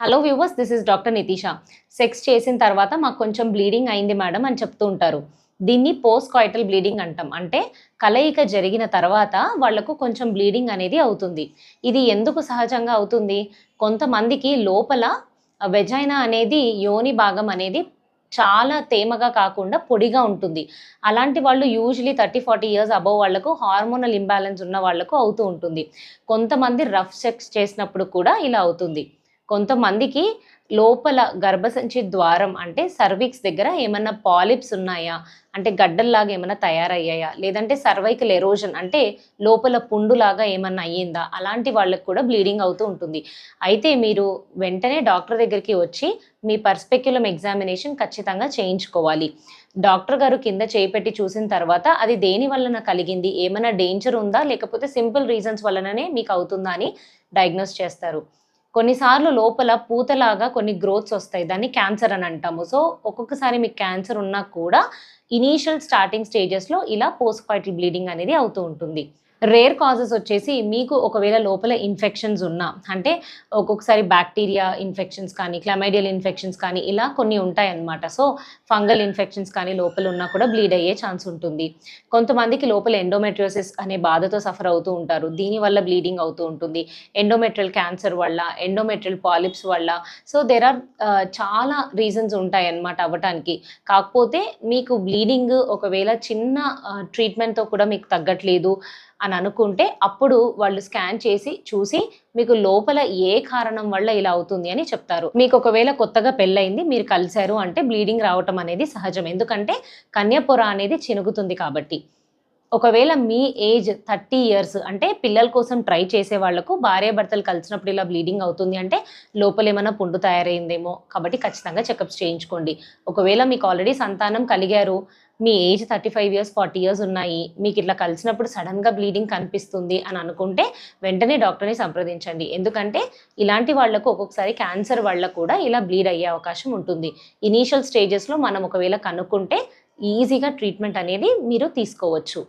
Hello viewers this is doctor Nitisha sex చేసిన తర్వాత మాకు కొంచెం బ్లీడింగ్ అయింది మేడం అని చెప్తూ ఉంటారు. దీన్ని పోస్ట్ కాయిటల్ బ్లీడింగ్ అంటాం. అంటే కలయిక జరిగిన తర్వాత వాళ్ళకు కొంచెం బ్లీడింగ్ అనేది అవుతుంది. ఇది ఎందుకు సహజంగా అవుతుంది? కొంతమందికి లోపల వెజైనా అనేది యోని భాగం అనేది చాలా తేమగా కాకుండా పొడిగా ఉంటుంది. అలాంటి వాళ్ళు usually thirty forty years above వాళ్ళకు హార్మోనల్ ఇంబ్యాలెన్స్ ఉన్న వాళ్ళకు అవుతూ ఉంటుంది. కొంతమంది రఫ్ సెక్స్ చేసినప్పుడు కూడా ఇలా అవుతుంది. కొంతమందికి లోపల గర్భసంచి ద్వారం అంటే సర్విక్స్ దగ్గర ఏమన్నా పాలిప్స్ ఉన్నాయా? అంటే గడ్డల్లాగా ఏమైనా తయారయ్యాయా? లేదంటే సర్వైకల్ ఎరోజన్ అంటే లోపల పుండులాగా ఏమన్నా అయ్యిందా? అలాంటి వాళ్ళకి కూడా బ్లీడింగ్ అవుతూ ఉంటుంది. అయితే మీరు వెంటనే డాక్టర్ దగ్గరికి వచ్చి మీ పర్స్పెక్యులం ఎగ్జామినేషన్ ఖచ్చితంగా చేయించుకోవాలి. డాక్టర్ గారు కింద చేపెట్టి చూసిన తర్వాత అది దేని వలన కలిగింది? ఏమైనా డేంజర్ ఉందా? లేకపోతే సింపుల్ రీజన్స్ వలననే మీకు అవుతుందా అని డయాగ్నోస్ చేస్తారు. కొన్నిసార్లు లోపల పూతలాగా కొన్ని గ్రోత్స్ వస్తాయి. దాన్ని క్యాన్సర్ అని అంటాము. సో ఒక్కొక్కసారి మీకు క్యాన్సర్ ఉన్నా కూడా ఇనీషియల్ స్టార్టింగ్ స్టేజెస్లో ఇలా పోస్ట్ కాయిటల్ బ్లీడింగ్ అనేది అవుతూ ఉంటుంది. రేర్ కాజెస్ వచ్చేసి మీకు ఒకవేళ లోపల ఇన్ఫెక్షన్స్ ఉన్నా అంటే ఒక్కొక్కసారి బ్యాక్టీరియా ఇన్ఫెక్షన్స్ కానీ క్లమైడియల్ ఇన్ఫెక్షన్స్ కానీ ఇలా కొన్ని ఉంటాయి అన్నమాట సో ఫంగల్ ఇన్ఫెక్షన్స్ కానీ లోపల ఉన్నా కూడా బ్లీడ్ అయ్యే ఛాన్స్ ఉంటుంది. కొంతమందికి లోపల ఎండోమెట్రియోసిస్ అనే బాధతో సఫర్ అవుతూ ఉంటారు. దీనివల్ల బ్లీడింగ్ అవుతూ ఉంటుంది. ఎండోమెట్రియల్ క్యాన్సర్ వల్ల ఎండోమెట్రియల్ పాలిప్స్ వల్ల. సో దెర్ ఆర్ uh, చాలా రీజన్స్ ఉంటాయి అన్నమాట అవ్వటానికి. కాకపోతే మీకు బ్లీడింగ్ ఒకవేళ చిన్న uh, ట్రీట్మెంట్తో కూడా మీకు తగ్గట్లేదు అని అనుకుంటే అప్పుడు వాళ్ళు స్కాన్ చేసి చూసి మీకు లోపల ఏ కారణం వల్ల ఇలా అవుతుంది అని చెప్తారు. మీకు ఒకవేళ కొత్తగా పెళ్ళయింది మీరు కలిశారు అంటే బ్లీడింగ్ రావటం అనేది సహజం. ఎందుకంటే కన్యపొర అనేది చినుగుతుంది కాబట్టి. ఒకవేళ మీ ఏజ్ థర్టీ ఇయర్స్ అంటే పిల్లల కోసం ట్రై చేసే వాళ్ళకు భార్యాభర్తలు కలిసినప్పుడు ఇలా బ్లీడింగ్ అవుతుంది అంటే లోపల ఏమైనా పుండు తయారైందేమో కాబట్టి ఖచ్చితంగా చెకప్స్ చేయించుకోండి. ఒకవేళ మీకు ఆల్రెడీ సంతానం కలిగారు మీ age thirty five years forty years ఉన్నాయి మీకు ఇట్లా కలిసినప్పుడు సడన్గా బ్లీడింగ్ కనిపిస్తుంది అని అనుకుంటే వెంటనే డాక్టర్ని సంప్రదించండి. ఎందుకంటే ఇలాంటి వాళ్ళకు ఒక్కొక్కసారి క్యాన్సర్ వాళ్ళకు కూడా ఇలా బ్లీడ్ అయ్యే అవకాశం ఉంటుంది. ఇనీషియల్ స్టేజెస్లో మనం ఒకవేళ కనుక్కుంటే ఈజీగా ట్రీట్మెంట్ అనేది మీరు తీసుకోవచ్చు.